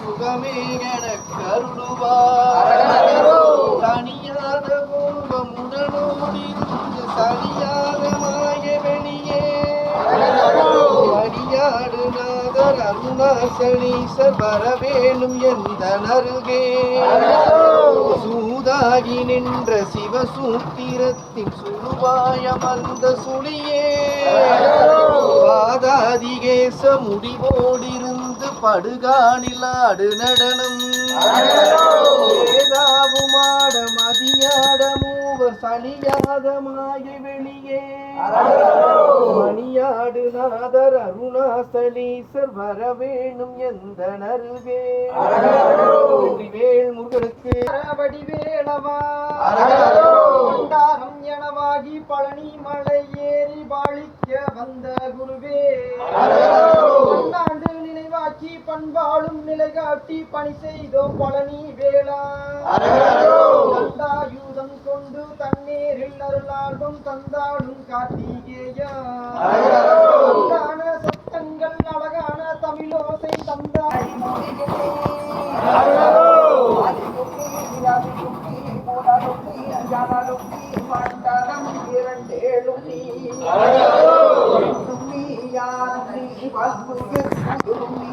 சுகமே என கருடுவார் தனியாத பூர்வமுடனோடிருந்து சரியாக மாய வெளியே. அடியாடு நாதர் அருணாசனீசர் வரவேணும் எந்த நருகே சூதாகி நின்ற சிவசூத்திரத்தின் சுடுவாய வந்த சுழியே. ஆதிகேச முடிவோடிருந்து படுகானில் ஆடு நடனம் ஏதாவுமாட மதியாட மூவர் சனியாத வெளியே. மணியாடு நாதர் அருணாசலீசர் வரவேணும் எந்த நருகே வேல் முருகனுக்கு வடிவேளவா எனவாகி பழனி மலை ஏறி பாழிக்க வந்த குருவே. நினைவாக்கி பண்பாளும் நிலை காட்டி பணி செய்தோம் பழனி வேளா. தண்டாயுதம் கொண்டு தண்ணீரில் அருளாடும் தந்தாடும் கார்த்திகேயா. சத்தங்கள் அழகான தமிழோசை தந்தாய் பெற்றதாய் தந்த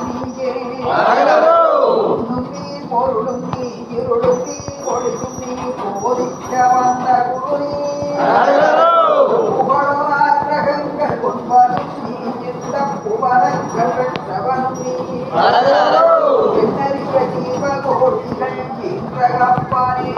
நீயே அரகரோ. உண்ணும் நீ பொருளும் நீ இருளும் நீ ஒளியும் நீ போதிக்க வந்த குரு நீ அரகரோ. புகழாற்றகங்கள் கொன்பனும் நீ இந்த புவனங்கள் பெற்றவனும் நீ அரகரோ. எண்ணறிய ஜீவகோடிகள் ஈன்ற கப்பானே